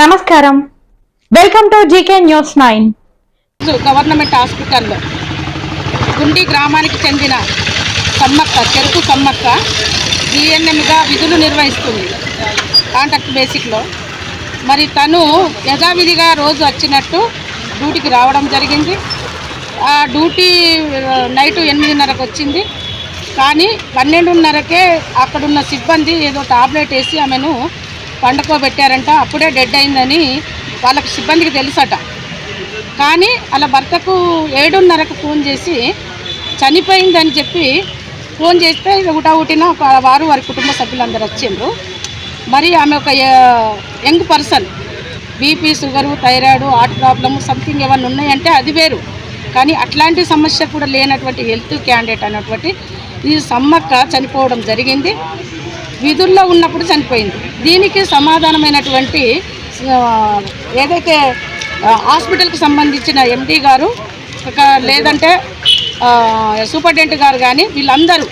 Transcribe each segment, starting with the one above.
నమస్కారం. Welcome to GK news nine government హాస్పిటల్లో గుండి గ్రామానికి చెందిన సమ్మక్క చెరుకు సమ్మక్క జిఎన్ఎంగా విధులు నిర్వహిస్తుంది కాంటాక్ట్ బేసిక్లో. మరి తను యథావిధిగా రోజు వచ్చినట్టు డ్యూటీకి రావడం జరిగింది. ఆ డ్యూటీ నైట్ నైటు ఎనిమిదిన్నరకు వచ్చింది. కానీ పన్నెండున్నరకే అక్కడున్న సిబ్బంది ఏదో టాబ్లెట్ వేసి ఆమెను పండుకోబెట్టారంట అప్పుడే డెడ్ అయిందని వాళ్ళకి సిబ్బందికి తెలుసట. కానీ అలా భర్తకు ఏడున్నరకు ఫోన్ చేసి చనిపోయిందని చెప్పి ఫోన్ చేస్తే ఇక హుటాహుటిన ఒక వారు వారి కుటుంబ సభ్యులందరూ వచ్చిండ్రు. మరి ఆమె ఒక young person BP sugar thyroid heart problem something ఏమన్నా ఉన్నాయంటే అది వేరు. కానీ అట్లాంటి సమస్య కూడా లేనటువంటి హెల్త్ క్యాండిడేట్ అన్నటువంటి ఈ సమ్మక్క చనిపోవడం జరిగింది. విధుల్లో ఉన్నప్పుడు చనిపోయింది. దీనికి సమాధానమైనటువంటి ఏదైతే హాస్పిటల్కి సంబంధించిన ఎండీ గారు ఒక లేదంటే సూపరింటెండెంట్ గారు కానీ వీళ్ళందరూ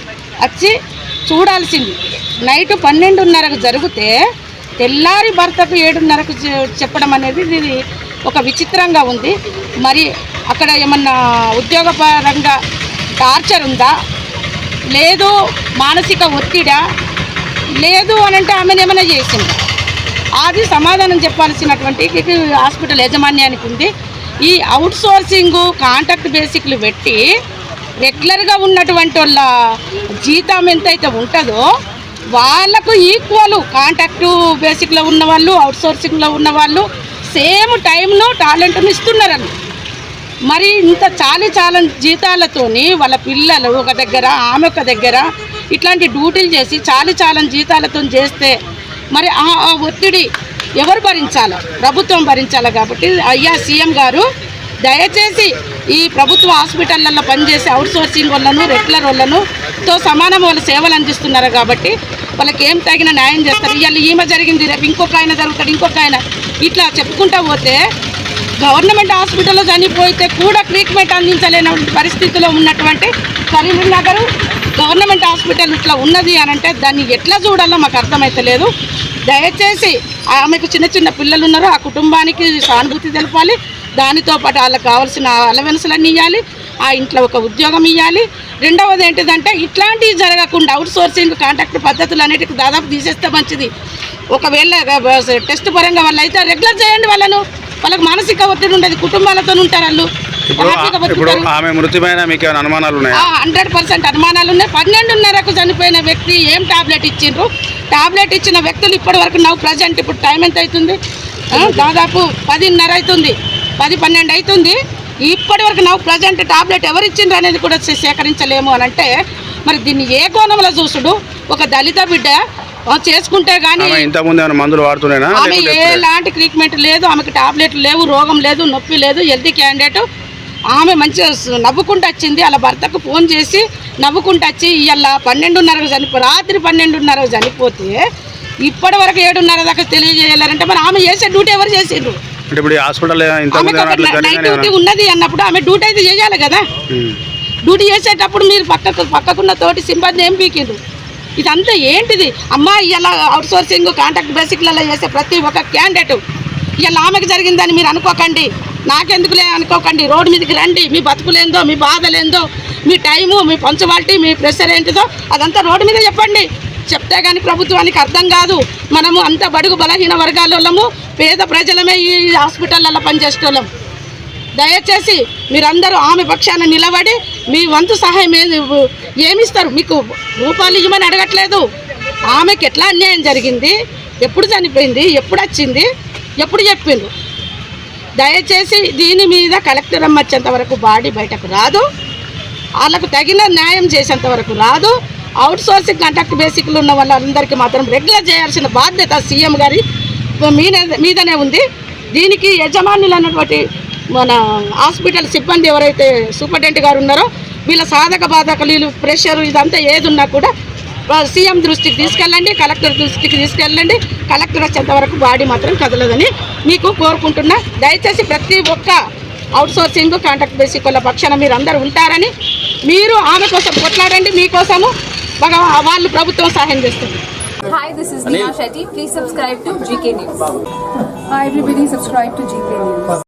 వచ్చి చూడాల్సింది. నైట్ పన్నెండున్నరకు జరిగితే తెల్లారి భర్తకు ఏడున్నరకు చెప్పడం అనేది ఇది ఒక విచిత్రంగా ఉంది. మరి అక్కడ ఏమన్నా ఉద్యోగపరంగా టార్చర్ ఉందా? లేదు మానసిక ఒత్తిడా? లేదు అని అంటే ఆమెను ఏమైనా చేసింది? అది సమాధానం చెప్పాల్సినటువంటి హాస్పిటల్ యాజమాన్యానికి ఉంది. ఈ అవుట్ సోర్సింగ్ కాంటాక్ట్ బేసిక్లు పెట్టి రెగ్యులర్గా ఉన్నటువంటి వాళ్ళ జీతం ఎంతైతే ఉంటుందో వాళ్ళకు ఈక్వల్ కాంటాక్ట్ బేసిక్లో ఉన్న వాళ్ళు అవుట్ సోర్సింగ్లో ఉన్న వాళ్ళు సేమ్ టైంలో టాలెంట్ను ఇస్తున్నారు మరి ఇంత చాలి చాలని జీతాలతోని వాళ్ళ పిల్లలు ఒక దగ్గర ఆమె ఒక దగ్గర ఇట్లాంటి డ్యూటీలు చేసి చాలు చాలని జీతాలతో చేస్తే మరి ఆ ఆ ఒత్తిడి ఎవరు భరించాలో? ప్రభుత్వం భరించాలి కాబట్టి అయ్యా సీఎం గారు దయచేసి ఈ ప్రభుత్వ హాస్పిటళ్ళల్లో పనిచేసే అవుట్ సోర్సింగ్ వాళ్ళను రెగ్యులర్ వాళ్ళను తో సమానం వాళ్ళు సేవలు అందిస్తున్నారు కాబట్టి వాళ్ళకి ఏం తగిన న్యాయం చేస్తారు? ఇవాళ ఈమె జరిగింది రేపు ఇంకొక ఆయన జరుగుతాడు ఇంకొక ఆయన. ఇట్లా చెప్పుకుంటూ పోతే గవర్నమెంట్ హాస్పిటల్లో చనిపోతే కూడా ట్రీట్మెంట్ అందించలేని పరిస్థితిలో ఉన్నటువంటి కరీంనగర్ గవర్నమెంట్ హాస్పిటల్ ఇట్లా ఉన్నది అని అంటే దాన్ని ఎట్లా చూడాలో మాకు అర్థమైతలేదు. దయచేసి ఆమెకు చిన్న చిన్న పిల్లలు ఉన్నారు ఆ కుటుంబానికి సానుభూతి తెలపాలి. దానితో పాటు వాళ్ళకి కావాల్సిన అలవెన్సులన్నీ ఇవ్వాలి ఆ ఇంట్లో ఒక ఉద్యోగం ఇవ్వాలి రెండవది ఏంటిదంటే ఇట్లాంటివి జరగకుండా అవుట్ సోర్సింగ్ కాంట్రాక్ట్ పద్ధతులు అనేటివి దాదాపు తీసేస్తే మంచిది. ఒకవేళ టెస్ట్ పరంగా వాళ్ళు అయితే రెగ్యులర్ చేయండి వాళ్ళను. వాళ్ళకి మానసిక ఒత్తిడి ఉండదు కుటుంబాలతో ఉంటారు వాళ్ళు. ఇప్పుడు ఆమె మృతి పైన మీకు ఏమైనా అనుమానాలు ఉన్నాయా? హండ్రెడ్ పర్సెంట్ అనుమానాలు ఉన్నాయి. పన్నెండున్నరకు చనిపోయిన వ్యక్తి ఏం టాబ్లెట్ ఇచ్చిండ్రు? టాబ్లెట్ ఇచ్చిన వ్యక్తులు ఇప్పటి వరకు నవ్వు ప్రజెంట్ ఇప్పుడు టైం ఎంత అవుతుంది? దాదాపు పదిన్నర అవుతుంది. పది పన్నెండు అవుతుంది. ఇప్పటి వరకు నవ్వు ప్రజెంట్ టాబ్లెట్ ఎవరు ఇచ్చిండ్రు అనేది కూడా సేకరించలేము అని అంటే మరి దీన్ని ఏ కోణంలో చూసుడు? ఒక దళిత బిడ్డ చేసుకుంటే కానీ ఇంతకుముందు మందులు వాడుతున్నాయినా ఆమె? ఎలాంటి ట్రీట్మెంట్ లేదు. ఆమెకి టాబ్లెట్లు లేవు రోగం లేదు నొప్పి లేదు హెల్తీ క్యాండిడేట్ ఆమె మంచిగా నవ్వుకుంటూ వచ్చింది. వాళ్ళ భర్తకు ఫోన్ చేసి నవ్వుకుంటూ వచ్చి ఇవాళ పన్నెండున్నరకు చనిపో రాత్రి పన్నెండున్నరకు చనిపోతే ఇప్పటి వరకు ఏడున్నర దాకా తెలియజేయాలంటే మరి ఆమె చేసే డ్యూటీ ఎవరు చేసిండ్రు? నైట్ డ్యూటీ ఉన్నది అన్నప్పుడు ఆమె డ్యూటీ అయితే చేయాలి కదా? డ్యూటీ చేసేటప్పుడు మీరు పక్కకు పక్కకున్న తోటి సిబ్బంది ఏం పీకిండ్రు? ఇదంతా ఏంటిది? అమ్మా ఇలా అవుట్ సోర్సింగ్ కాంటాక్ట్ బేసిక్లలో చేసే ప్రతి ఒక్క క్యాండిడేట్ ఇలా ఆమెకు జరిగిందని మీరు అనుకోకండి. నాకెందుకులే అనుకోకండి. రోడ్డు మీదకి రండి. మీ బతుకులేందో మీ బాధలేందో మీ టైము మీ పంచువాలిటీ మీ ప్రెషర్ ఏంటిదో అదంతా రోడ్డు మీద చెప్పండి. చెప్తే కానీ ప్రభుత్వానికి అర్థం కాదు. మనము అంత బడుగు బలహీన వర్గాలము పేద ప్రజలమే ఈ హాస్పిటళ్ళల్లో పనిచేసేటోళ్ళం. దయచేసి మీరందరూ ఆమె పక్షాన నిలబడి మీ వంతు సహాయం ఏమి ఏమిస్తారు? మీకు రూపాయలు ఇవ్వమని అడగట్లేదు. ఆమెకి ఎట్లా అన్యాయం జరిగింది? ఎప్పుడు చనిపోయింది? ఎప్పుడు వచ్చింది? ఎప్పుడు చెప్పిండ్రు దయచేసి దీని మీద కలెక్టర్ అమ్మచ్చేంత వరకు బాడీ బయటకు రాదు. వాళ్ళకు తగిన న్యాయం చేసేంత వరకు రాదు. అవుట్ సోర్సింగ్ కాంటాక్ట్ బేసిక్లు ఉన్న వాళ్ళందరికీ మాత్రం రెగ్యులర్ చేయాల్సిన బాధ్యత సీఎం గారి మీద మీదనే ఉంది. దీనికి యజమానులు అన్నటువంటి మన హాస్పిటల్ సిబ్బంది ఎవరైతే సూపరింటెండెంట్ గారు ఉన్నారో వీళ్ళ సాధక బాధకలు వీళ్ళు ప్రెషర్ ఇదంతా ఏది ఉన్నా కూడా సీఎం దృష్టికి తీసుకెళ్ళండి కలెక్టర్ దృష్టికి తీసుకెళ్ళండి కలెక్టర్ వచ్చేంత వరకు బాడీ మాత్రం కదలదని మీకు కోరుకుంటున్నా దయచేసి ప్రతి ఒక్క అవుట్ సోర్సింగ్ కాంటాక్ట్ బేసిక్ వాళ్ళ పక్షాన మీరు అందరూ ఉంటారని మీరు ఆమె కోసం కొట్లాడండి మీకోసము వాళ్ళు ప్రభుత్వం సహాయం చేస్తుంది Hi, this is Neha Shetty. Please subscribe to GK News. Hi everybody, subscribe to GK News.